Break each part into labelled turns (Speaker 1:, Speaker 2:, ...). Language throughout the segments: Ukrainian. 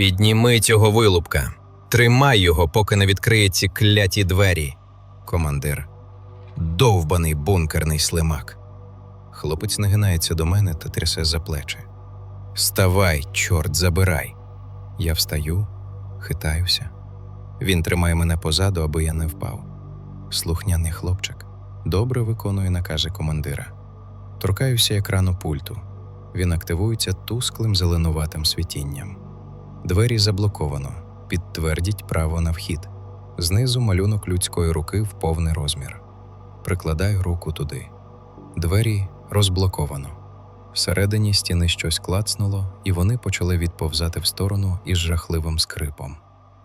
Speaker 1: Підніми цього вилупка. Тримай його, поки не відкриє ці кляті двері. Командир. Довбаний бункерний слимак. Хлопець нагинається до мене та трясе за плечі. Вставай, чорт, забирай. Я встаю, хитаюся. Він тримає мене позаду, аби я не впав. Слухняний хлопчик добре виконує накази командира. Торкаюся екрану пульту. Він активується тусклим зеленуватим світінням. Двері заблоковано. Підтвердіть право на вхід. Знизу малюнок людської руки в повний розмір. Прикладаю руку туди. Двері розблоковано. Всередині стіни щось клацнуло, і вони почали відповзати в сторону із жахливим скрипом.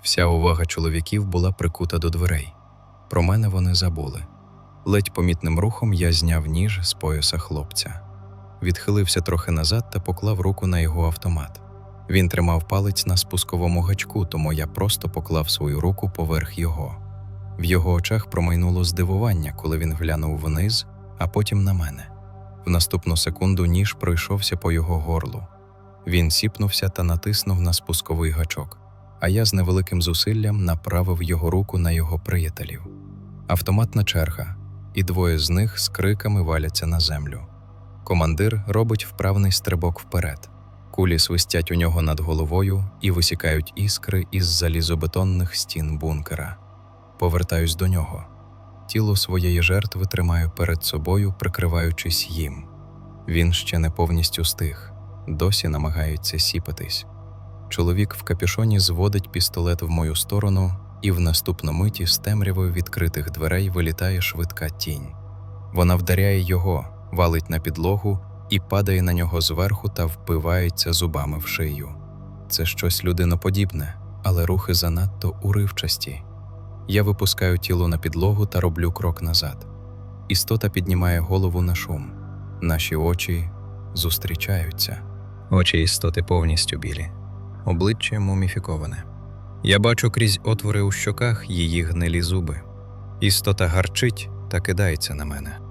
Speaker 1: Вся увага чоловіків була прикута до дверей. Про мене вони забули. Ледь помітним рухом я зняв ніж з пояса хлопця, відхилився трохи назад та поклав руку на його автомат. Він тримав палець на спусковому гачку, тому я просто поклав свою руку поверх його. В його очах промайнуло здивування, коли він глянув вниз, а потім на мене. В наступну секунду ніж пройшовся по його горлу. Він сіпнувся та натиснув на спусковий гачок, а я з невеликим зусиллям направив його руку на його приятелів. Автоматна черга, і двоє з них з криками валяться на землю. Командир робить вправний стрибок вперед. Кулі свистять у нього над головою і висікають іскри із залізобетонних стін бункера. Повертаюсь до нього. Тіло своєї жертви тримаю перед собою, прикриваючись їм. Він ще не повністю стих, досі намагається сіпатись. Чоловік в капюшоні зводить пістолет в мою сторону, і в наступну миті з темряви відкритих дверей вилітає швидка тінь. Вона вдаряє його, валить на підлогу і падає на нього зверху та впивається зубами в шию. Це щось людиноподібне, але рухи занадто уривчасті. Я випускаю тіло на підлогу та роблю крок назад. Істота піднімає голову на шум. Наші очі зустрічаються. Очі істоти повністю білі, обличчя муміфіковане. Я бачу крізь отвори у щоках її гнилі зуби. Істота гарчить та кидається на мене.